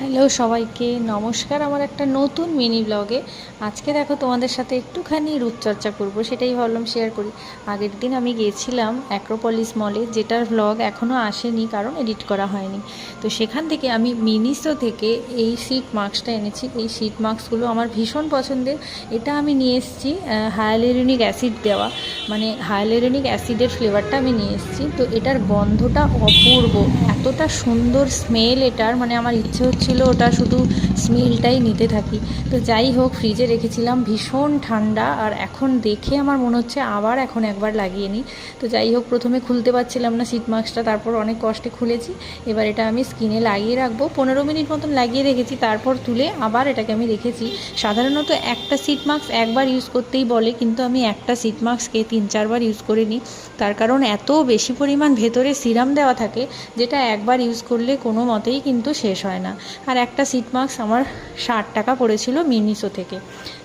Hello সবাইকে, নমস্কার আমার একটা নতুন মিনি ব্লগে আজকে দেখো তোমাদের সাথে একটুখানি রূপচর্চা করব, সেটাই ভাবলাম শেয়ার করি। আগের দিন আমি গিয়েছিলাম অ্যাক্রোপলিস মলে যেটার ব্লগ এখনও আসেনি, কারণ এডিট করা হয়নি। তো সেখান থেকে আমি মিনিসো থেকে এই সিট মাস্কটা এনেছি। এই সিট মাস্কগুলো আমার ভীষণ পছন্দের। এটা আমি নিয়ে এসেছি হায়ালেরনিক অ্যাসিড দেওয়া। মানে হায়ালেরনিক অ্যাসিডের ফ্লেভারটা আমি নিয়ে এসেছি। তো এটার গন্ধটা অপূর্ব। এতটা সুন্দর স্মেল এটার। মানে আমার ইচ্ছে হচ্ছিল ওটা শুধু স্মেলটাই নিতে থাকি। তো যাই হোক ফ্রিজে রেখেছিলাম। ভীষণ ঠান্ডা। আর এখন দেখে আমার মনে হচ্ছে আবার এখন একবার লাগিয়ে নিই। তো যাই হোক, প্রথমে খুলতে পারছিলাম না সিট মাস্কটা তারপর অনেক কষ্টে খুলেছি। এবার এটা আমি স্কিনে লাগিয়ে রাখব। পনেরো মিনিট মতন লাগিয়ে রেখেছি। তারপর তুলে আবার এটাকে আমি রেখেছি। সাধারণত একটা সিট মাস্ক একবার ইউজ করতেই বলে। কিন্তু আমি একটা সিট মাস্ককে তিন চারবার ইউজ করে নিই। তার কারণ এত বেশি পরিমাণ ভেতরে সিরাম দেওয়া থাকে, যেটা একবার ইউজ করলে কোনো মতেই কিন্তু শেষ হয় না। আর একটা সিট মাস্ক আমার ষাট টাকা পড়েছিল মিনিসো থেকে,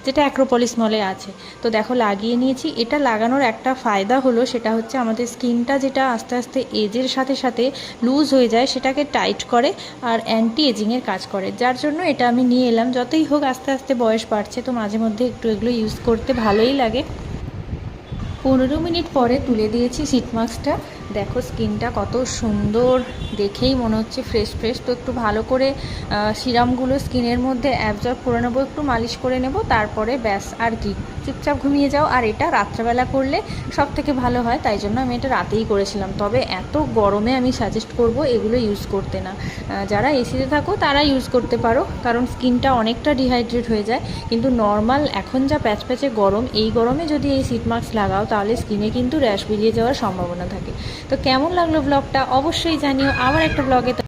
যেটা অ্যাক্রোপলিস মলে আছে। তো দেখো, লাগিয়ে নিয়েছি। এটা লাগানোর একটা ফায়দা হলো, সেটা হচ্ছে আমাদের স্কিনটা যেটা আস্তে আস্তে এজের সাথে সাথে লুজ হয়ে যায়, সেটাকে টাইট করে আর অ্যান্টি এজিংয়ের কাজ করে। যার জন্য এটা আমি নিয়ে এলাম। যতই হোক আস্তে আস্তে বয়স বাড়ছে, তো মাঝে মধ্যে একটু এগুলো ইউজ করতে ভালোই লাগে। পনেরো মিনিট পরে তুলে দিয়েছি সিট মাস্কটা দেখো স্কিনটা কত সুন্দর, দেখেই মনে হচ্ছে ফ্রেশ ফ্রেশ তো একটু ভালো করে সিরামগুলো স্কিনের মধ্যে অ্যাবজর্ব করে নেব, একটু মালিশ করে নেব, তারপরে ব্যাস, আর কি। চুপচাপ ঘুমিয়ে যাও, আর এটা রাত্রেবেলা করলে সব থেকে ভালো হয়, তাই জন্য আমি এটা রাতেই করেছিলাম। তবে এত গরমে আমি সাজেস্ট করব এগুলো ইউজ করতে না। যারা এসিতে থাকো, তারা ইউজ করতে পারো, কারণ স্কিনটা অনেকটা ডিহাইড্রেট হয়ে যায়। কিন্তু নর্মাল এখন যা প্যাচ প্যাচে গরম, এই গরমে যদি এই সিট মাস্ক লাগাও, তাহলে স্কিনে কিন্তু র্যাশ বেরিয়ে যাওয়ার সম্ভাবনা থাকে। তো কেমন লাগল ব্লগটা অবশ্যই জানিও। আবার একটা ব্লগে